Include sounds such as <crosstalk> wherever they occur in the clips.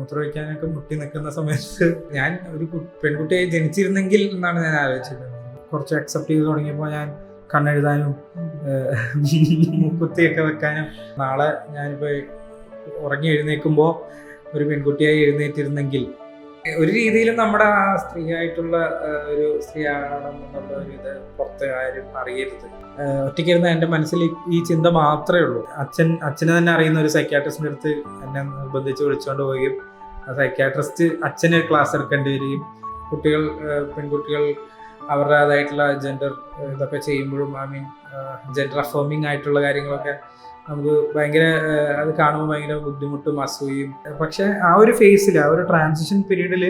മൂത്രമൊഴിക്കാനൊക്കെ മുട്ടി നിൽക്കുന്ന സമയത്ത് ഞാൻ ഒരു പെൺകുട്ടിയായി ജനിച്ചിരുന്നെങ്കിൽ എന്നാണ് ഞാൻ ആലോചിച്ചത് കുറച്ച് അക്സെപ്റ്റ് ചെയ്ത് തുടങ്ങിയപ്പോൾ ഞാൻ കണ്ണെഴുതാനും മുക്കുത്തിയൊക്കെ വെക്കാനും നാളെ ഞാനിപ്പോൾ ഉറങ്ങി എഴുന്നേൽക്കുമ്പോൾ ഒരു പെൺകുട്ടിയായി എഴുന്നേറ്റിരുന്നെങ്കിൽ ഒരു രീതിയിലും നമ്മുടെ ആ സ്ത്രീയായിട്ടുള്ള ഒരു സ്ത്രീ ആണെന്നുള്ള ഒരു ഇത് പുറത്ത് ആരും അറിയരുത്. ഒറ്റയ്ക്കിരുന്ന എന്റെ മനസ്സിൽ ഈ- ചിന്ത മാത്രമേ ഉള്ളൂ. അച്ഛൻ അച്ഛനെ തന്നെ അറിയുന്ന ഒരു സൈക്യാട്രിസ്റ്റിന്റെ അടുത്ത് എന്നെ നിർബന്ധിച്ച് വിളിച്ചുകൊണ്ട് പോവുകയും സൈക്യാട്രിസ്റ്റ് അച്ഛന് ക്ലാസ് എടുക്കേണ്ടി വരികയും കുട്ടികൾ പെൺകുട്ടികൾ അവരുടേതായിട്ടുള്ള ജെൻഡർ ഇതൊക്കെ ചെയ്യുമ്പോഴും ഐ മീൻ ജെൻഡർ അഫോമിങ് ആയിട്ടുള്ള കാര്യങ്ങളൊക്കെ നമുക്ക് ഭയങ്കര അത് കാണുമ്പോൾ ഭയങ്കര ബുദ്ധിമുട്ടും അസൂയും പക്ഷെ ആ ഒരു ഫേസിൽ ആ ഒരു ട്രാൻസിഷൻ പീരീഡിൽ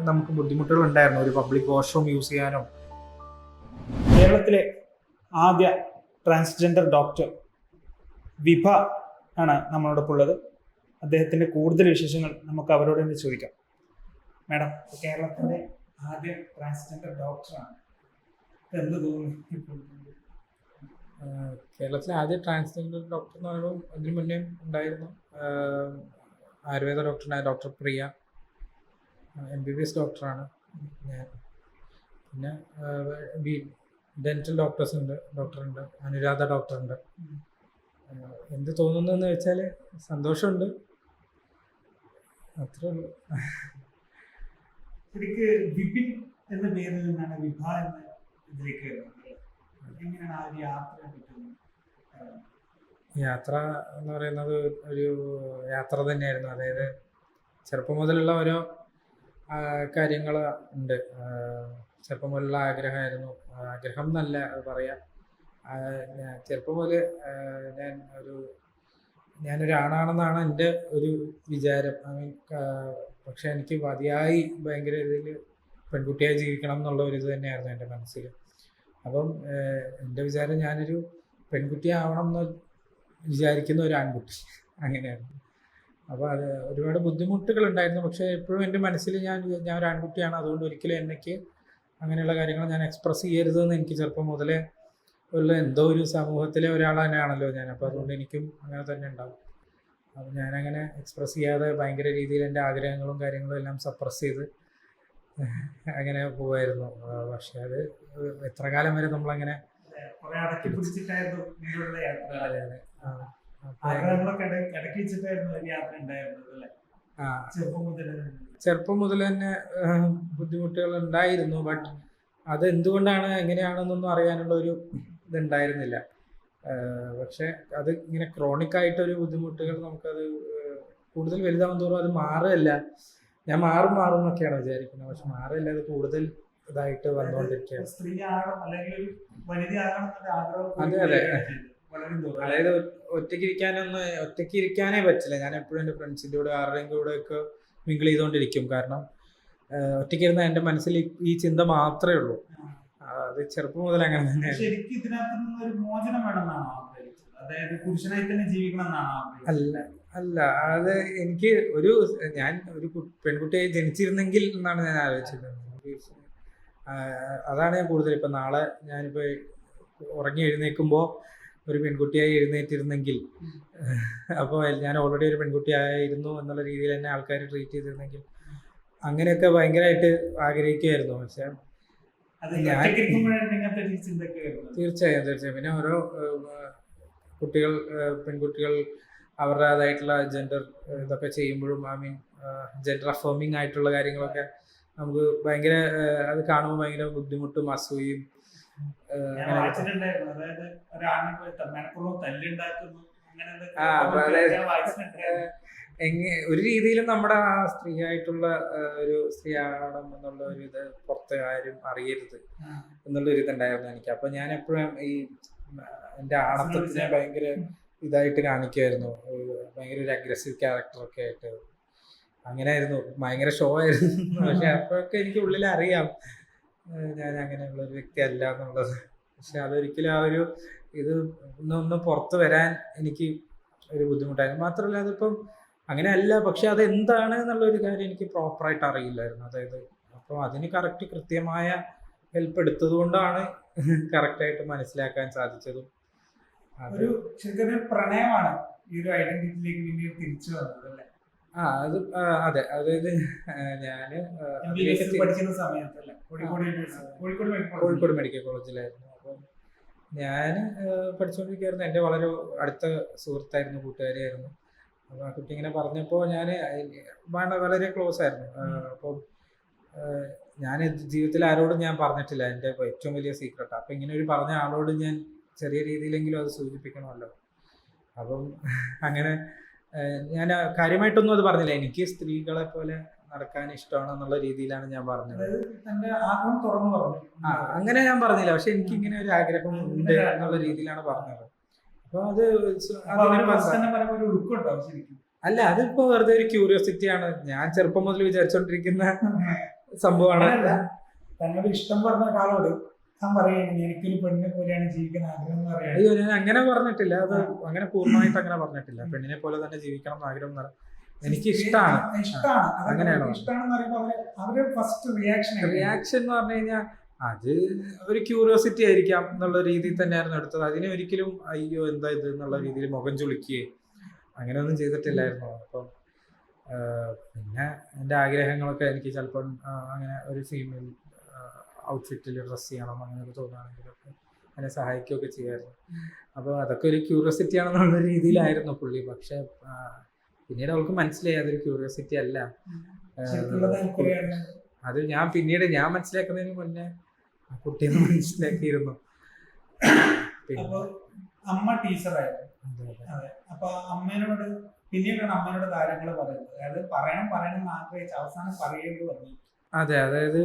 നമുക്ക് ബുദ്ധിമുട്ടുകൾ ഉണ്ടായിരുന്നു. ഒരു പബ്ലിക് വാഷ്റൂം യൂസ് ചെയ്യാനോ. കേരളത്തിലെ ആദ്യ ട്രാൻസ്ജെൻഡർ ഡോക്ടർ വിഭ ആണ് നമ്മളോടൊപ്പം ഉള്ളത്. അദ്ദേഹത്തിന്റെ കൂടുതൽ വിശേഷങ്ങൾ നമുക്ക് അവരോട് തന്നെ ചോദിക്കാം. മാഡം കേരളത്തിലെ ആദ്യ ട്രാൻസ്ജെൻഡർ ഡോക്ടറാണ് തോന്നുന്നു? കേരളത്തിലെ ആദ്യ ട്രാൻസ്ജെൻഡർ ഡോക്ടർ എന്ന് പറയുമ്പോൾ അതിന് മുന്നേ ഉണ്ടായിരുന്നു. Ayurveda ഡോക്ടറായ doctor Priya. M B B S ഡോക്ടറാണ് ഞാൻ. പിന്നെ ഡെന്റൽ ഡോക്ടേഴ്സ് ഉണ്ട് ഡോക്ടറുണ്ട് അനുരാധ ഡോക്ടറുണ്ട് എന്ത് തോന്നുന്നു എന്ന് വെച്ചാൽ സന്തോഷമുണ്ട്. അത്രേ ഉള്ളൂ. ശരിക്ക് വിപിൻ എന്ന പേരിൽ നിന്നാണ് വിഭ എന്ന ഇതിലേക്ക് എങ്ങനെയാണ് ആ ഒരു യാത്രയെ പറ്റുന്നത് യാത്ര എന്ന് പറയുന്നത് ഒരു യാത്ര തന്നെയായിരുന്നു. അതായത് ചെറുപ്പം മുതലുള്ള ഓരോ കാര്യങ്ങൾ ഉണ്ട്. ചെറുപ്പം മുതലുള്ള ആഗ്രഹമായിരുന്നു. ആഗ്രഹം എന്നല്ല അത് പറയാം. ചെറുപ്പം മുതൽ ഞാൻ ഒരു ഞാനൊരു ആണാണെന്നാണ് എന്റെ ഒരു വിചാരം. ഐ പക്ഷെ എനിക്ക് മതിയായി ഭയങ്കര ഇതിൽ പെൺകുട്ടിയായി ജീവിക്കണം എന്നുള്ള ഒരു ഇത് തന്നെയായിരുന്നു എന്റെ മനസ്സിൽ. അപ്പം എന്റെ വിചാരം ഞാനൊരു പെൺകുട്ടിയാവണം എന്ന് വിചാരിക്കുന്ന ഒരു ആൺകുട്ടി. അങ്ങനെയായിരുന്നു. അപ്പോൾ അത് ഒരുപാട് ബുദ്ധിമുട്ടുകൾ ഉണ്ടായിരുന്നു പക്ഷേ എപ്പോഴും എന്റെ മനസ്സിൽ ഞാൻ ഞാൻ ഒരു ആൺകുട്ടിയാണ്. അതുകൊണ്ട് ഒരിക്കലും എനിക്ക് അങ്ങനെയുള്ള കാര്യങ്ങൾ ഞാൻ എക്സ്പ്രസ് ചെയ്യരുതെന്ന് എനിക്ക് ചെറുപ്പം മുതലേ ഉള്ള എന്തോ ഒരു സമൂഹത്തിലെ ഒരാൾ തന്നെയാണല്ലോ ഞാൻ. അപ്പോൾ അതുകൊണ്ട് എനിക്കും അങ്ങനെ തന്നെ ഉണ്ടാവും. അപ്പം ഞാനങ്ങനെ എക്സ്പ്രസ് ചെയ്യാതെ ഭയങ്കര രീതിയിൽ എന്റെ ആഗ്രഹങ്ങളും കാര്യങ്ങളും എല്ലാം സപ്രസ് ചെയ്ത് അങ്ങനെ പോവായിരുന്നു. പക്ഷെ അത് എത്ര കാലം വരെ നമ്മളങ്ങനെ ചെറുപ്പം മുതൽ തന്നെ ബുദ്ധിമുട്ടുകൾ ഉണ്ടായിരുന്നു. ബട്ട് അത് എന്തുകൊണ്ടാണ് എങ്ങനെയാണെന്നൊന്നും അറിയാനുള്ള ഒരു ഇതുണ്ടായിരുന്നില്ല. പക്ഷെ അത് ഇങ്ങനെ ക്രോണിക് ആയിട്ടൊരു ബുദ്ധിമുട്ടുകൾ നമുക്കത് കൂടുതൽ വലുതാവും തോറും അത് മാറുകയല്ല. ഞാൻ മാറും മാറും എന്നൊക്കെയാണ് വിചാരിക്കുന്നത്. പക്ഷെ മാറില്ല അത് കൂടുതൽ ഇതായിട്ട് വന്നുകൊണ്ടിരിക്കുകയാണ്. അതെ, അതെ. അതായത് ഒറ്റയ്ക്ക് ഇരിക്കാനൊന്ന് ഒറ്റയ്ക്ക് ഇരിക്കാനേ പറ്റില്ല. ഞാൻ എപ്പോഴും എന്റെ ഫ്രണ്ട്സിന്റെ കൂടെ ആരുടെയും കൂടെ ഒക്കെ മിങ്കിൾ ചെയ്തുകൊണ്ടിരിക്കും. കാരണം ഒറ്റയ്ക്കിരുന്ന എന്റെ മനസ്സിൽ ഈ- ചിന്ത മാത്രമേ ഉള്ളൂ. അത് ചെറുപ്പം മുതൽ അങ്ങനെ തന്നെ ശരിക്കും ഇതിനകത്ത് നിന്ന് ഒരു മോചനം വേണമെന്നാണ് അതായത് പുരുഷനായി തന്നെ ജീവിക്കണം എന്നാണ് അല്ല അല്ല അത് എനിക്ക് ഒരു ഞാൻ ഒരു പെൺകുട്ടിയെ പെൺകുട്ടിയായി ജനിച്ചിരുന്നെങ്കിൽ എന്നാണ് ഞാൻ ആലോചിച്ചത് അതാണ് ഞാൻ കൂടുതൽ ഇപ്പം നാളെ ഞാനിപ്പോൾ ഉറങ്ങി എഴുന്നേൽക്കുമ്പോൾ ഒരു പെൺകുട്ടിയായി എഴുന്നേറ്റിരുന്നെങ്കിൽ അപ്പോൾ ഞാൻ ഓൾറെഡി ഒരു പെൺകുട്ടിയായിരുന്നു എന്നുള്ള രീതിയിൽ തന്നെ ആൾക്കാർ ട്രീറ്റ് ചെയ്തിരുന്നെങ്കിൽ അങ്ങനെയൊക്കെ ഭയങ്കരമായിട്ട് ആഗ്രഹിക്കുമായിരുന്നു പക്ഷെ തീർച്ചയായും തീർച്ചയായും. പിന്നെ ഓരോ കുട്ടികൾ പെൺകുട്ടികൾ അവരുടേതായിട്ടുള്ള ജെൻഡർ ഇതൊക്കെ ചെയ്യുമ്പോഴും ഐ മീൻ ജെൻഡർ അഫേമിങ് ആയിട്ടുള്ള കാര്യങ്ങളൊക്കെ നമുക്ക് ഭയങ്കര അത് കാണുമ്പോൾ ഭയങ്കര ബുദ്ധിമുട്ടും അസൂയും ആ, അതായത് ഒരു രീതിയിലും നമ്മുടെ ആ സ്ത്രീ ആയിട്ടുള്ള ഒരു സ്ത്രീ ആകണം എന്നുള്ള ഒരു ഇത് പുറത്ത് ആരും അറിയരുത്. എന്നുള്ള ഒരു ഇതുണ്ടായിരുന്നു എനിക്ക്. അപ്പൊ ഞാൻ എപ്പോഴും ഈ എന്റെ ആണത്തിനെ ഭയങ്കര ഇതായിട്ട് കാണിക്കുമായിരുന്നു ഭയങ്കര ഒരു അഗ്രസീവ് ക്യാരക്ടറൊക്കെ ആയിട്ട്. അങ്ങനെ ആയിരുന്നു ഭയങ്കര ഷോ ആയിരുന്നു. പക്ഷെ അപ്പോഴൊക്കെ എനിക്ക് ഉള്ളിൽ അറിയാം ഞാൻ അങ്ങനെയുള്ള ഒരു വ്യക്തി അല്ല എന്നുള്ളത്. പക്ഷെ അതൊരിക്കലും ആ ഒരു ഇത് ഒന്നൊന്ന് പുറത്ത് വരാൻ എനിക്ക് ഒരു ബുദ്ധിമുട്ടായിരുന്നു. മാത്രമല്ല അതിപ്പം അങ്ങനെയല്ല പക്ഷെ അത് എന്താണ് എന്നുള്ള ഒരു കാര്യം എനിക്ക് പ്രോപ്പറായിട്ട് അറിയില്ലായിരുന്നു. അതായത് അപ്പോൾ അതിന് കറക്റ്റ് കൃത്യമായ ഹെൽപ്പ് എടുത്തത് കൊണ്ടാണ് കറക്റ്റായിട്ട് മനസ്സിലാക്കാൻ സാധിച്ചതും. ഒരു ശരിക്കും പ്രണയമാണ് ഈ ഒരു ഐഡന്റിറ്റിയിലേക്ക് പിന്നെ തിരിച്ചു വന്നത് അല്ലേ? ആ അത് അതെ. അതായത് ഞാൻ പഠിക്കുന്ന സമയത്തല്ലേ. കോഴിക്കോട് മെഡിക്കൽ കോളേജിലായിരുന്നു അപ്പം ഞാൻ പഠിച്ചുകൊണ്ടിരിക്കുകയായിരുന്നു എന്റെ വളരെ അടുത്ത സുഹൃത്തായിരുന്നു കൂട്ടുകാരിയായിരുന്നു. അപ്പോൾ ആ കുട്ടി ഇങ്ങനെ പറഞ്ഞപ്പോൾ ഞാൻ വളരെ ക്ലോസ് ആയിരുന്നു. അപ്പം ഞാൻ ജീവിതത്തിൽ ആരോടും ഞാൻ പറഞ്ഞിട്ടില്ല. എന്റെ ഏറ്റവും വലിയ സീക്രട്ട് അപ്പം ഇങ്ങനെ ഒരു പറഞ്ഞ ആളോട് ഞാൻ ചെറിയ രീതിയിലെങ്കിലും അത് സൂചിപ്പിക്കണമല്ലോ. അപ്പം അങ്ങനെ ഞാൻ കാര്യമായിട്ടൊന്നും അത് പറഞ്ഞില്ല. എനിക്ക് സ്ത്രീകളെ പോലെ നടക്കാൻ ഇഷ്ടമാണ് എന്നുള്ള രീതിയിലാണ് ഞാൻ പറഞ്ഞത്. ആഗ്രഹം തുറന്നു പറഞ്ഞു. ആ അങ്ങനെ ഞാൻ പറഞ്ഞില്ല. പക്ഷെ എനിക്ക് ഇങ്ങനെ ഒരു ആഗ്രഹം ഉണ്ട് എന്നുള്ള രീതിയിലാണ് പറഞ്ഞത്. അപ്പൊ അത് അല്ല അതിപ്പോ വെറുതെ ഒരു ക്യൂരിയോസിറ്റി ആണ്. ഞാൻ ചെറുപ്പം മുതൽ വിചാരിച്ചോണ്ടിരിക്കുന്ന <laughs> സംഭവമാണ്. തന്നോട് ഇഷ്ടം പറഞ്ഞ കാലോട് ഞാൻ എനിക്കൊരു പെണ്ണിനെ പോലെയാണ് ജീവിക്കാൻ ആഗ്രഹം എന്ന് പറയുന്നത് അയ്യോ ഞാൻ അങ്ങനെ പറഞ്ഞിട്ടില്ല. അത് അങ്ങനെ പൂർണമായിട്ട് അങ്ങനെ പറഞ്ഞിട്ടില്ല. പെണ്ണിനെ പോലെ തന്നെ ജീവിക്കണം എന്ന് ആഗ്രഹം എന്ന് എനിക്ക് ഇഷ്ടമാണ് ഇഷ്ടമാണ് അങ്ങനെയാണോ? ഇഷ്ടമാണെന്ന് പറയുമ്പോൾ അവർ അവർ ഫസ്റ്റ് റിയാക്ഷൻ റിയാക്ഷൻ എന്ന് പറഞ്ഞു കഴിഞ്ഞാൽ അത് ഒരു ക്യൂരിയോസിറ്റി ആയിരിക്കാം എന്നുള്ള രീതിയിൽ തന്നെയായിരുന്നു എടുത്തത്. അതിനെ ഒരിക്കലും അയ്യോ എന്താ ഇത്? എന്നുള്ള രീതിയിൽ മുഖം ചുളിക്കുകയും അങ്ങനെയൊന്നും ചെയ്തിട്ടില്ലായിരുന്നു. അപ്പം പിന്നെ എന്റെ ആഗ്രഹങ്ങളൊക്കെ എനിക്ക് ചിലപ്പം അങ്ങനെ ഒരു ഫീമെയിൽ ഔട്ട്ഫിറ്റിൽ ഡ്രസ്സ് ചെയ്യണം അങ്ങനെയൊക്കെ തോന്നുകയാണെങ്കിലൊക്കെ എന്നെ സഹായിക്കുകയൊക്കെ ചെയ്യായിരുന്നു. അപ്പോൾ അതൊക്കെ ഒരു ക്യൂരിയോസിറ്റി ആണെന്നുള്ള രീതിയിലായിരുന്നു പുള്ളി. പക്ഷെ പിന്നീട് അവൾക്ക് മനസ്സിലായി അതൊരു ക്യൂരിയോസിറ്റി അല്ല. അത് ഞാൻ പിന്നീട് ഞാൻ മനസ്സിലാക്കുന്നതിന് മുന്നേ ആ കുട്ടീനെ മനസ്സിലാക്കിയിരുന്നു അപ്പൊ അമ്മ ടീച്ചറായിരുന്നു. അതെ, അപ്പൊ അമ്മേനോട് പിന്നീടാണ് അമ്മേനോട് കാര്യങ്ങൾ പറയുന്നത്. അതായത് പറയണം പറയണം ആഗ്രഹിച്ച് അവസാനം പറയേണ്ടി വന്നു അതെ അതായത്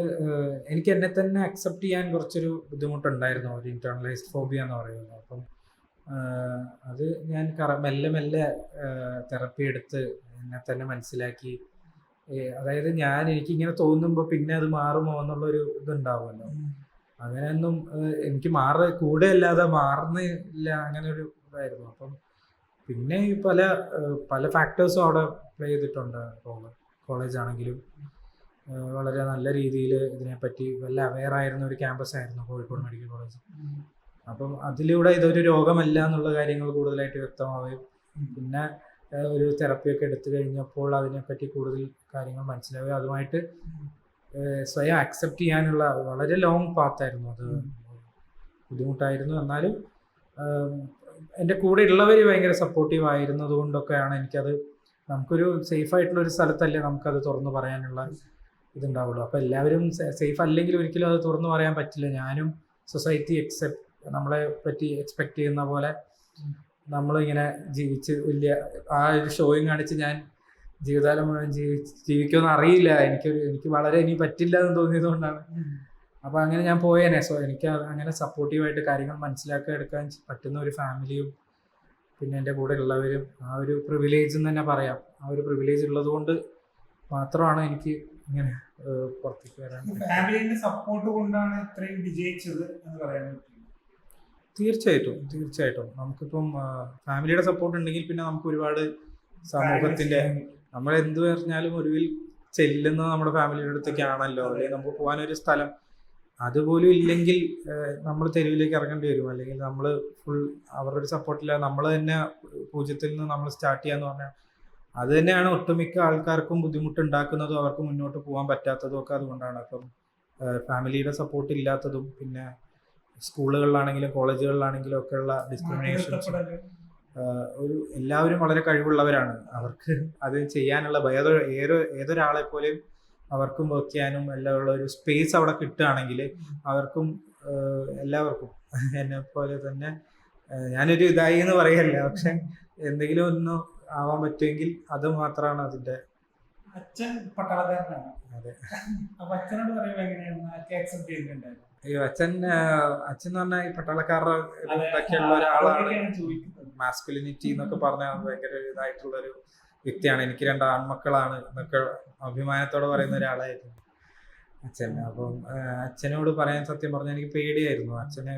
എനിക്ക് എന്നെ തന്നെ അക്സെപ്റ്റ് ചെയ്യാൻ കുറച്ചൊരു ബുദ്ധിമുട്ടുണ്ടായിരുന്നു ഒരു ഇന്റേണലൈസ്ഡ് ഫോബിയ എന്ന് പറയുന്നത്. അപ്പം അത് ഞാൻ കറ- മെല്ലെ മെല്ലെ തെറപ്പി എടുത്ത് എന്നെ തന്നെ മനസ്സിലാക്കി. അതായത് ഞാൻ എനിക്കിങ്ങനെ തോന്നുമ്പോൾ പിന്നെ അത് മാറുമോ എന്നുള്ളൊരു ഇതുണ്ടാവുമല്ലോ. അങ്ങനെയൊന്നും എനിക്ക് മാറ കൂടെ അല്ലാതെ മാറുന്നില്ല അങ്ങനെ ഒരു ഇതായിരുന്നു. അപ്പം പിന്നെ ഈ പല പല ഫാക്ടേഴ്സും അവിടെ പ്ലേ ചെയ്തിട്ടുണ്ട്. കോളേജ് ആണെങ്കിലും വളരെ നല്ല രീതിയിൽ ഇതിനെപ്പറ്റി വല്ല അവെയർ ആയിരുന്ന ഒരു ക്യാമ്പസ് ആയിരുന്നു കോഴിക്കോട് മെഡിക്കൽ കോളേജ് അപ്പം അതിലൂടെ ഇതൊരു രോഗമല്ല എന്നുള്ള കാര്യങ്ങൾ കൂടുതലായിട്ട് വ്യക്തമാവുകയും പിന്നെ ഒരു തെറപ്പിയൊക്കെ എടുത്തു കഴിഞ്ഞപ്പോൾ അതിനെപ്പറ്റി കൂടുതൽ കാര്യങ്ങൾ മനസ്സിലാവുകയും അതുമായിട്ട് സ്വയം അക്സെപ്റ്റ് ചെയ്യാനുള്ള വളരെ ലോങ് പാത്തായിരുന്നു അത് ബുദ്ധിമുട്ടായിരുന്നു. എന്നാലും എന്റെ കൂടെ ഉള്ളവർ ഭയങ്കര സപ്പോർട്ടീവ് ആയിരുന്നത് കൊണ്ടൊക്കെയാണ് എനിക്കത് നമുക്കൊരു സേഫ് ആയിട്ടുള്ള ഒരു സ്ഥലത്തല്ലേ നമുക്കത് തുറന്നു പറയാനുള്ള ഇതുണ്ടാവുള്ളൂ. അപ്പോൾ എല്ലാവരും സേഫ് അല്ലെങ്കിൽ ഒരിക്കലും അത് തുറന്നു പറയാൻ പറ്റില്ല. ഞാനും സൊസൈറ്റി എക്സെപ്റ്റ് നമ്മളെ പറ്റി എക്സ്പെക്ട് ചെയ്യുന്ന പോലെ നമ്മളിങ്ങനെ ജീവിച്ച് വലിയ ആ ഒരു ഷോയും കാണിച്ച് ഞാൻ ജീവിതകാലം മുഴുവൻ ജീവി ജീവിക്കുമെന്ന് അറിയില്ല. എനിക്കൊരു എനിക്ക് വളരെ ഇനി പറ്റില്ല എന്ന് തോന്നിയത് കൊണ്ടാണ് അപ്പോൾ അങ്ങനെ ഞാൻ പോയേനെ. സോ എനിക്ക് അങ്ങനെ സപ്പോർട്ടീവായിട്ട് കാര്യങ്ങൾ മനസ്സിലാക്കി എടുക്കാൻ പറ്റുന്ന ഒരു ഫാമിലിയും പിന്നെ എന്റെ കൂടെ ഉള്ളവരും ആ ഒരു പ്രിവിലേജ് എന്ന് തന്നെ പറയാം. ആ ഒരു പ്രിവിലേജ് ഉള്ളത് കൊണ്ട് മാത്രമാണ് എനിക്ക് ഇങ്ങനെ പുറത്തേക്ക് വരാൻ. ഫാമിലിന്റെ സപ്പോർട്ട് കൊണ്ടാണ് ഇത്രയും വിജയിച്ചത് എന്ന് പറയാൻ തീർച്ചയായിട്ടും തീർച്ചയായിട്ടും. നമുക്കിപ്പം ഫാമിലിയുടെ സപ്പോർട്ട് ഉണ്ടെങ്കിൽ പിന്നെ നമുക്ക് ഒരുപാട് സമൂഹത്തിന്റെ നമ്മൾ എന്ത് പറഞ്ഞാലും ഒടുവിൽ ചെല്ലുന്നത് നമ്മുടെ ഫാമിലിയുടെ അടുത്തേക്കാണല്ലോ അല്ലെങ്കിൽ നമുക്ക് പോകാനൊരു സ്ഥലം. അതുപോലും ഇല്ലെങ്കിൽ നമ്മൾ തെരുവിലേക്ക് ഇറങ്ങേണ്ടി വരും. അല്ലെങ്കിൽ നമ്മൾ ഫുൾ അവരുടെ ഒരു സപ്പോർട്ടില്ല നമ്മൾ തന്നെ പൂജ്യത്തിൽ നിന്ന് നമ്മൾ സ്റ്റാർട്ട് ചെയ്യാന്ന് പറഞ്ഞാൽ അത് തന്നെയാണ് ഒട്ടുമിക്ക ആൾക്കാർക്കും ബുദ്ധിമുട്ടുണ്ടാക്കുന്നതും അവർക്ക് മുന്നോട്ട് പോകാൻ പറ്റാത്തതും ഒക്കെ അതുകൊണ്ടാണ്. അപ്പം ഫാമിലിയുടെ സപ്പോർട്ട് ഇല്ലാത്തതും പിന്നെ സ്കൂളുകളിലാണെങ്കിലും കോളേജുകളിലാണെങ്കിലും ഒക്കെയുള്ള ഡിസ്ക്രിമിനേഷൻ ഒരു എല്ലാവരും വളരെ കഴിവുള്ളവരാണ്. അവർക്ക് അത് ചെയ്യാനുള്ള ഏതോ ഏതോ ഏതൊരാളെ പോലെയും അവർക്കും വർക്ക് ചെയ്യാനും എല്ലാം ഉള്ള ഒരു സ്പേസ് അവിടെ കിട്ടുകയാണെങ്കിൽ അവർക്കും എല്ലാവർക്കും എന്നെ പോലെ തന്നെ ഞാനൊരു ഇതായി എന്ന് പറയല്ല. പക്ഷെ എന്തെങ്കിലും ഒന്ന് ആവാൻ പറ്റുമെങ്കിൽ അത് മാത്രമാണ് അതിന്റെ അച്ഛൻ പട്ടാളക്കാരനാണ്. അതെ. അപ്പൊ അച്ഛനോട് പറയുമ്പോൾ എങ്ങനെയാണ്? അച്ഛൻ അച്ഛൻ എന്ന് പറഞ്ഞാൽ ഈ പട്ടാളക്കാരുടെ ഒരാളാണ്. ചോദിക്കുന്നത്. മാസ്കുലിനിറ്റി എന്നൊക്കെ പറഞ്ഞാൽ ഭയങ്കര ഇതായിട്ടുള്ള ഒരു വ്യക്തിയാണ്. എനിക്ക് രണ്ട് ആൺമക്കളാണ് എന്നൊക്കെ അഭിമാനത്തോടെ പറയുന്ന ഒരാളായിരുന്നു അച്ഛൻ. അപ്പം അച്ഛനോട് പറയാൻ സത്യം പറഞ്ഞാൽ എനിക്ക് പേടിയായിരുന്നു. അച്ഛന്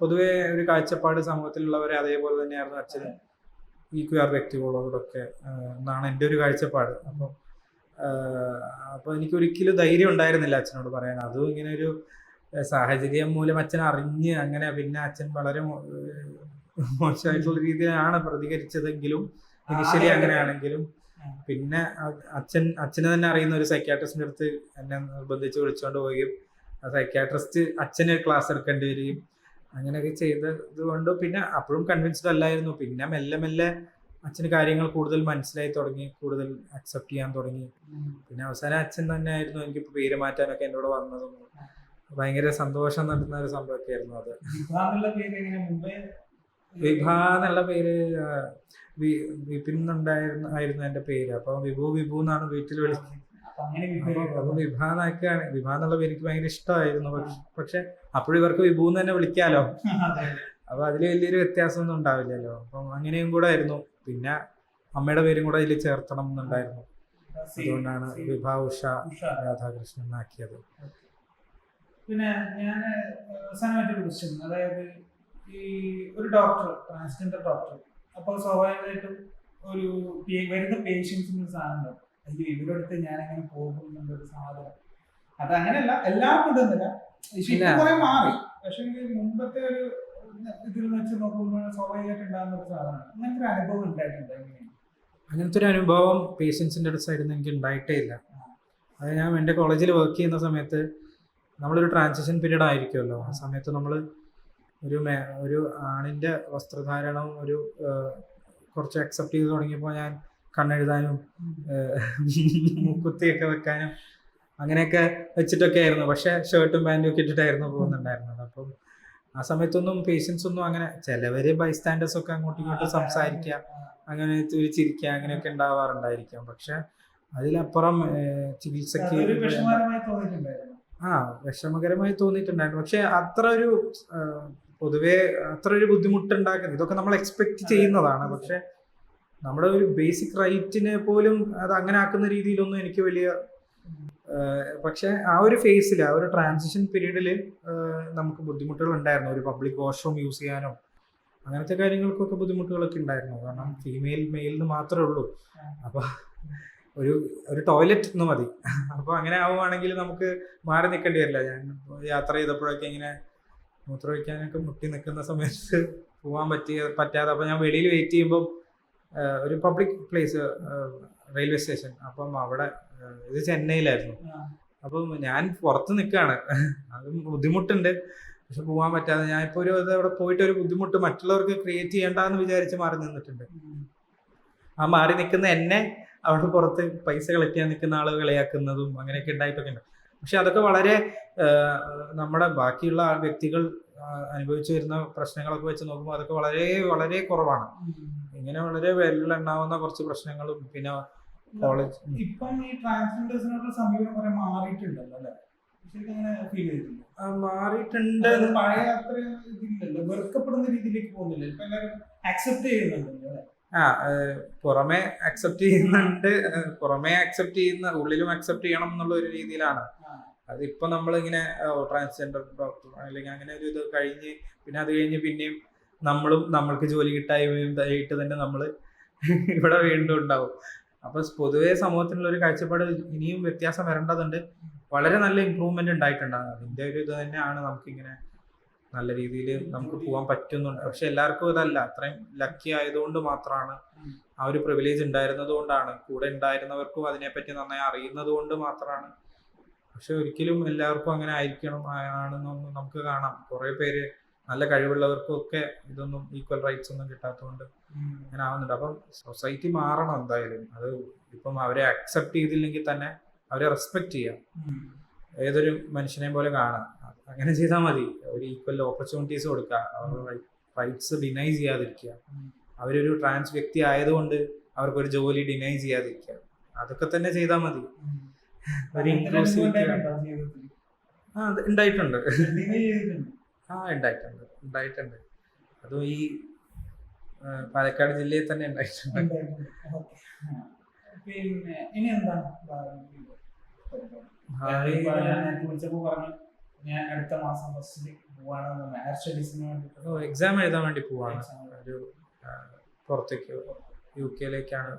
പൊതുവേ ഒരു കാഴ്ചപ്പാട് സമൂഹത്തിലുള്ളവരെ അതേപോലെ തന്നെയായിരുന്നു. അച്ഛന് ഈ ക്യു വ്യക്തികളോടൊക്കെ എന്നാണ് എന്റെ ഒരു കാഴ്ചപ്പാട്. അപ്പം അപ്പോൾ അപ്പൊ എനിക്ക് ഒരിക്കലും ധൈര്യം ഉണ്ടായിരുന്നില്ല അച്ഛനോട് പറയാൻ. അതും ഇങ്ങനെ ഒരു സാഹചര്യം മൂലം അച്ഛൻ അറിഞ്ഞ് അങ്ങനെ പിന്നെ അച്ഛൻ വളരെ മോശമായിട്ടുള്ള രീതിയിലാണ് പ്രതികരിച്ചതെങ്കിലും ഇനിഷ്യലി അങ്ങനെയാണെങ്കിലും. പിന്നെ അച്ഛൻ അച്ഛനെ തന്നെ അറിയുന്ന ഒരു സൈക്യാട്രിസ്റ്റിന്റെ അടുത്ത് എന്നെ നിർബന്ധിച്ച് വിളിച്ചുകൊണ്ട് പോവുകയും ആ സൈക്യാട്രിസ്റ്റ് അച്ഛന് ക്ലാസ് എടുക്കേണ്ടി വരികയും അങ്ങനെയൊക്കെ ചെയ്തത് കൊണ്ട് പിന്നെ അപ്പോഴും കൺവിൻസ്ഡ് അല്ലായിരുന്നു. പിന്നെ മെല്ലെ മെല്ലെ അച്ഛന് കാര്യങ്ങൾ കൂടുതൽ മനസ്സിലായി തുടങ്ങി കൂടുതൽ അക്സെപ്റ്റ് ചെയ്യാൻ തുടങ്ങി. പിന്നെ അവസാനം അച്ഛൻ തന്നെ ആയിരുന്നു എനിക്ക് പേര് മാറ്റാനൊക്കെ എന്നോട് വന്നതും. ഭയങ്കര സന്തോഷം നടന്ന ഒരു സംഭവമൊക്കെ ആയിരുന്നു അത് വിഭ എന്നുള്ള പേര് വി- വിപിൻ എന്നുണ്ടായിരുന്നു ആയിരുന്നു എന്റെ പേര്. അപ്പൊ വിഭു വിഭു എന്നാണ് വീട്ടിൽ വിളിക്കുന്നത് അപ്പൊ വിഭ അത് വിഭ എന്നുള്ള പേര് എനിക്ക് ഭയങ്കര ഇഷ്ടമായിരുന്നു. പക്ഷെ- പക്ഷെ അപ്പോഴും ഇവർക്ക് വിഭു എന്ന് തന്നെ വിളിക്കാലോ. അപ്പൊ അതിൽ വലിയൊരു വ്യത്യാസമൊന്നും ഉണ്ടാവില്ലല്ലോ. അപ്പം അങ്ങനെയും കൂടെ ആയിരുന്നു. പിന്നെ അമ്മയുടെ പേരും കൂടെ അതിൽ ചേർത്തണം എന്നുണ്ടായിരുന്നു. അതുകൊണ്ടാണ് വിഭ ഉഷ രാധാകൃഷ്ണൻ ആക്കിയത് പിന്നെ ഞാൻ അവസാനമായിട്ടൊരു ക്വസ്റ്റ്യൻ അതായത് ഈ ഒരു ഡോക്ടർ ട്രാൻസ്ജെൻഡർ ഡോക്ടർ അപ്പോൾ സ്വാഭാവികമായിട്ടും ഒരു വരുന്ന പേഷ്യൻസിന് ഒരു സാധനം ഉണ്ടാവും. അയ്യോ ഇവരുടെ അടുത്ത് ഞാൻ എങ്ങനെ പോകും എന്നുള്ളൊരു സാധനം. അത് അങ്ങനെയല്ല എല്ലാവർക്കും ഇടുന്നില്ല. കുറെ മാറി. പക്ഷെ മുമ്പത്തെ ഒരു ഇതിൽ വെച്ച് നോക്കുമ്പോൾ സ്വാഭാവികമായിട്ട് ഉണ്ടാകുന്ന ഒരു സാധനമാണ് അങ്ങനത്തെ ഒരു അനുഭവം ഉണ്ടായിട്ടുണ്ട് അങ്ങനത്തെ ഒരു അനുഭവം പേഷ്യൻസിന്റെ അടുത്ത് സൈഡിൽ നിന്ന് എനിക്ക് ഉണ്ടായിട്ടേ ഇല്ല. അത് ഞാൻ എന്റെ കോളേജിൽ വർക്ക് ചെയ്യുന്ന സമയത്ത് നമ്മളൊരു ട്രാൻസിഷൻ പീരീഡ് ആയിരിക്കുമല്ലോ. ആ സമയത്ത് നമ്മൾ ഒരു മേ ഒരു ആണിന്റെ വസ്ത്രധാരണം ഒരു കുറച്ച് അക്സെപ്റ്റ് ചെയ്ത് തുടങ്ങിയപ്പോൾ ഞാൻ കണ്ണെഴുതാനും മുക്കുത്തിയൊക്കെ വെക്കാനും അങ്ങനെയൊക്കെ വെച്ചിട്ടൊക്കെ ആയിരുന്നു. പക്ഷെ ഷർട്ടും പാന്റും ഒക്കെ ഇട്ടിട്ടായിരുന്നു പോകുന്നുണ്ടായിരുന്നത്. അപ്പം ആ സമയത്തൊന്നും പേഷ്യൻസ് ഒന്നും അങ്ങനെ ചിലവര് ബൈസ്റ്റാൻഡേഴ്സ് ഒക്കെ അങ്ങോട്ടും ഇങ്ങോട്ടും സംസാരിക്കുക അങ്ങനെ ചിരിക്കുക അങ്ങനെയൊക്കെ ഉണ്ടാവാറുണ്ടായിരിക്കാം. പക്ഷെ അതിലപ്പുറം ചികിത്സക്ക് ആ വിഷമകരമായി തോന്നിയിട്ടുണ്ടായിരുന്നു. പക്ഷെ അത്ര ഒരു പൊതുവെ അത്ര ഒരു ബുദ്ധിമുട്ടുണ്ടാക്കുന്നത്. ഇതൊക്കെ നമ്മൾ എക്സ്പെക്ട് ചെയ്യുന്നതാണ്. പക്ഷെ നമ്മുടെ ഒരു ബേസിക് റൈറ്റിനെ പോലും അത് അങ്ങനെ ആക്കുന്ന രീതിയിലൊന്നും എനിക്ക് വലിയ പക്ഷെ ആ ഒരു ഫേസിൽ ആ ഒരു ട്രാൻസിഷൻ പീരീഡിൽ നമുക്ക് ബുദ്ധിമുട്ടുകൾ ഉണ്ടായിരുന്നു. ഒരു പബ്ലിക് വാഷ്റൂം യൂസ് ചെയ്യാനോ അങ്ങനത്തെ കാര്യങ്ങൾക്കൊക്കെ ബുദ്ധിമുട്ടുകളൊക്കെ ഉണ്ടായിരുന്നു. കാരണം ഫീമെയിൽ മെയിലിന് മാത്രമേ ഉള്ളൂ. അപ്പൊ ഒരു ഒരു ടോയ്ലറ്റ് എന്ന് മതി. അപ്പൊ അങ്ങനെ ആവുകയാണെങ്കിൽ നമുക്ക് മാറി നിൽക്കേണ്ടി വരില്ല. ഞാൻ യാത്ര ചെയ്തപ്പോഴൊക്കെ ഇങ്ങനെ മൂത്രമൊഴിക്കാനൊക്കെ മുട്ടി നിൽക്കുന്ന സമയത്ത് പോകാൻ പറ്റിയ പറ്റാതെ. അപ്പം ഞാൻ വെളിയിൽ വെയിറ്റ് ചെയ്യുമ്പോൾ ഒരു പബ്ലിക് പ്ലേസ് റെയിൽവേ സ്റ്റേഷൻ അപ്പം അവിടെ ഇത് ചെന്നൈയിലായിരുന്നു. അപ്പം ഞാൻ പുറത്ത് നിൽക്കുകയാണ്. അത് ബുദ്ധിമുട്ടുണ്ട്. പക്ഷെ പോകാൻ പറ്റാതെ ഞാൻ ഇപ്പോൾ ഒരു ഇത് അവിടെ പോയിട്ട് ഒരു ബുദ്ധിമുട്ട് മറ്റുള്ളവർക്ക് ക്രിയേറ്റ് ചെയ്യണ്ടെന്ന് വിചാരിച്ച് മാറി നിന്നിട്ടുണ്ട്. ആ മാറി നിൽക്കുന്ന എന്നെ അവിടെ പുറത്ത് പൈസ കളിക്കാൻ ചെയ്യാൻ നിൽക്കുന്ന ആളുകൾ കളിയാക്കുന്നതും അങ്ങനെയൊക്കെ ഉണ്ടായിട്ടൊക്കെ ഉണ്ട്. പക്ഷെ അതൊക്കെ വളരെ നമ്മുടെ ബാക്കിയുള്ള ആ വ്യക്തികൾ അനുഭവിച്ചു വരുന്ന പ്രശ്നങ്ങളൊക്കെ വെച്ച് നോക്കുമ്പോൾ അതൊക്കെ വളരെ വളരെ കുറവാണ്. ഇങ്ങനെ വളരെ വിരലുണ്ടാവുന്ന കുറച്ച് പ്രശ്നങ്ങളും പിന്നെ കോളേജ് ഇപ്പം ഈ ട്രാൻസ്ജെൻഡേഴ്സിനോടുള്ള സമീപനം കുറെ മാറിയിട്ടുണ്ടല്ലോ അല്ലെ? മാറിയിട്ടുണ്ട്. പഴയ അത്ര ഇതില്ലല്ലോ. വെറുക്കപ്പെടുന്ന രീതിയിലേക്ക് പോകുന്നില്ല. ഇപ്പൊ എല്ലാവരും അക്സെപ്റ്റ് ചെയ്യുന്നുണ്ടല്ലോ അല്ലെ? ആ പുറമെ അക്സെപ്റ്റ് ചെയ്യുന്നുണ്ട്. പുറമെ അക്സെപ്റ്റ് ചെയ്യുന്ന ഉള്ളിലും അക്സെപ്റ്റ് ചെയ്യണം എന്നുള്ള ഒരു രീതിയിലാണ്. അതിപ്പോ നമ്മളിങ്ങനെ ട്രാൻസ്ജെൻഡർ ഡോക്ടർ അല്ലെങ്കിൽ അങ്ങനെ ഒരു ഇത് കഴിഞ്ഞ് പിന്നെ അത് കഴിഞ്ഞ് പിന്നെയും നമ്മളും നമ്മൾക്ക് ജോലി കിട്ടായ്മയും ഇതായിട്ട് തന്നെ നമ്മൾ <laughs> ഇവിടെ വീണ്ടും ഉണ്ടാവും. അപ്പൊ പൊതുവെ സമൂഹത്തിനുള്ള ഒരു കാഴ്ചപ്പാട് ഇനിയും വ്യത്യാസം വരേണ്ടതുണ്ട്. വളരെ നല്ല ഇമ്പ്രൂവ്മെന്റ് ഉണ്ടായിട്ടുണ്ട്. അതിന്റെ ഒരു ഇത് തന്നെയാണ് നമുക്കിങ്ങനെ നല്ല രീതിയിൽ നമുക്ക് പോകാൻ പറ്റുന്നുണ്ട്. പക്ഷെ എല്ലാവർക്കും ഇതല്ല. അത്രയും ലക്കി ആയതുകൊണ്ട് മാത്രമാണ് ആ ഒരു പ്രിവിലേജ് ഉണ്ടായിരുന്നത് കൊണ്ടാണ്. കൂടെ ഉണ്ടായിരുന്നവർക്കും അതിനെപ്പറ്റി നന്നായി അറിയുന്നത് കൊണ്ട് മാത്രമാണ് പക്ഷെ ഒരിക്കലും എല്ലാവർക്കും അങ്ങനെ ആയിരിക്കണം ആണെന്നൊന്നും നമുക്ക് കാണാം. കുറെ പേര് നല്ല കഴിവുള്ളവർക്കും ഒക്കെ ഇതൊന്നും ഈക്വൽ റൈറ്റ്സ് ഒന്നും കിട്ടാത്തതുകൊണ്ട് അങ്ങനെ ആവുന്നുണ്ട്. അപ്പം സൊസൈറ്റി മാറണം എന്തായാലും. അത് ഇപ്പം അവരെ അക്സെപ്റ്റ് ചെയ്തില്ലെങ്കിൽ തന്നെ അവരെ റെസ്പെക്ട് ചെയ്യാം. ഏതൊരു മനുഷ്യനെയും പോലെ കാണാം. അങ്ങനെ ചെയ്താൽ മതി. ഒരു ഈക്വൽ ഓപ്പർച്യൂണിറ്റീസ് കൊടുക്കുക. അവരുടെ റൈറ്റ്സ് ഡിനൈ ചെയ്യാതിരിക്കുക. അവരൊരു ട്രാൻസ് വ്യക്തി ആയതുകൊണ്ട് അവർക്കൊരു ജോലി ഡിനൈ ചെയ്യാതിരിക്കുക. അതൊക്കെ തന്നെ ചെയ്താൽ മതി. ഒരു ഇൻക്ലൂസിവിറ്റി ആ ഉണ്ടായിട്ടുണ്ട്. ആ ഉണ്ടായിട്ടുണ്ട്. ഉണ്ടായിട്ടുണ്ട്. അതും ഈ പാലക്കാട് ജില്ലയിൽ തന്നെ ഉണ്ടായിട്ടുണ്ട്. പിന്നെ ഇനി ഞാൻ അടുത്ത മാസം ഫസ്റ്റിൽ പോവാണെന്ന് ഹയർ സ്റ്റഡീസിന് വേണ്ടിട്ട്. എക്സാം എഴുതാൻ വേണ്ടി പോവാണ്. ഒരു പുറത്തേക്ക് യു കെയിലേക്കാണ്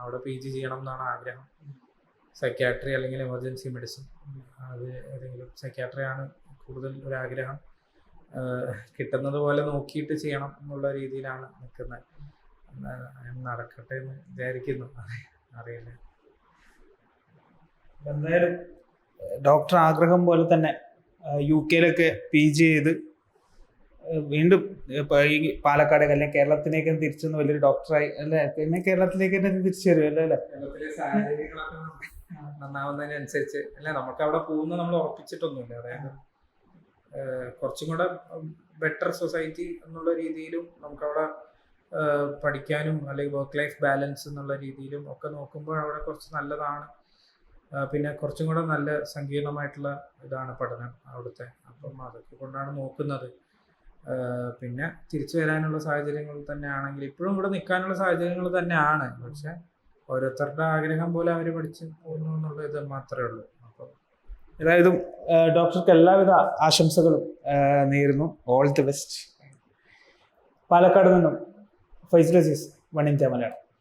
അവിടെ പി ജി ചെയ്യണം എന്നാണ് ആഗ്രഹം. സൈക്യാട്രി അല്ലെങ്കിൽ എമർജൻസി മെഡിസിൻ അത് ഏതെങ്കിലും സൈക്യാട്രിയാണ് കൂടുതൽ ഒരു ആഗ്രഹം. കിട്ടുന്നത് പോലെ നോക്കിയിട്ട് ചെയ്യണം എന്നുള്ള രീതിയിലാണ് നിൽക്കുന്നത്. നടക്കട്ടെ എന്ന് വിചാരിക്കുന്നു. അറിയില്ല. എന്തായാലും ഡോക്ടർ ആഗ്രഹം പോലെ തന്നെ യു കെയിലൊക്കെ പി ജി ചെയ്ത് വീണ്ടും ഈ പാലക്കാട് അല്ലെങ്കിൽ കേരളത്തിലേക്ക് തന്നെ തിരിച്ചു വലിയൊരു ഡോക്ടറായി അല്ലെ? പിന്നെ കേരളത്തിലേക്ക് തന്നെ തിരിച്ചു വരും അല്ലേ അല്ലേ നന്നാവുന്നതിനനുസരിച്ച്. അല്ല നമുക്ക് അവിടെ പോകുന്ന നമ്മൾ ഉറപ്പിച്ചിട്ടൊന്നുമില്ല. അതായത് കുറച്ചും കൂടെ ബെറ്റർ സൊസൈറ്റി എന്നുള്ള രീതിയിലും നമുക്കവിടെ പഠിക്കാനും അല്ലെങ്കിൽ വർക്ക് ലൈഫ് ബാലൻസ് എന്നുള്ള രീതിയിലും ഒക്കെ നോക്കുമ്പോൾ അവിടെ കുറച്ച് നല്ലതാണ്. പിന്നെ കുറച്ചും കൂടെ നല്ല സങ്കീർണമായിട്ടുള്ള ഇതാണ് പഠനം അവിടുത്തെ. അപ്പം അതൊക്കെ കൊണ്ടാണ് നോക്കുന്നത്. പിന്നെ തിരിച്ചു വരാനുള്ള സാഹചര്യങ്ങൾ തന്നെയാണെങ്കിൽ ഇപ്പോഴും ഇവിടെ നിൽക്കാനുള്ള സാഹചര്യങ്ങൾ തന്നെയാണ്. പക്ഷെ ഓരോരുത്തരുടെ ആഗ്രഹം പോലെ അവർ പഠിച്ച് പോകുന്നു എന്നുള്ള ഇത് മാത്രമേ ഉള്ളൂ. അപ്പം ഏതായാലും ഡോക്ടർക്ക് എല്ലാവിധ ആശംസകളും നേരുന്നു. ഓൾ ദി ബെസ്റ്റ് പാലക്കാട് നിന്നും ഫൈസൽ അസീസ് വൺ ഇന്ത്യ മലയാളം.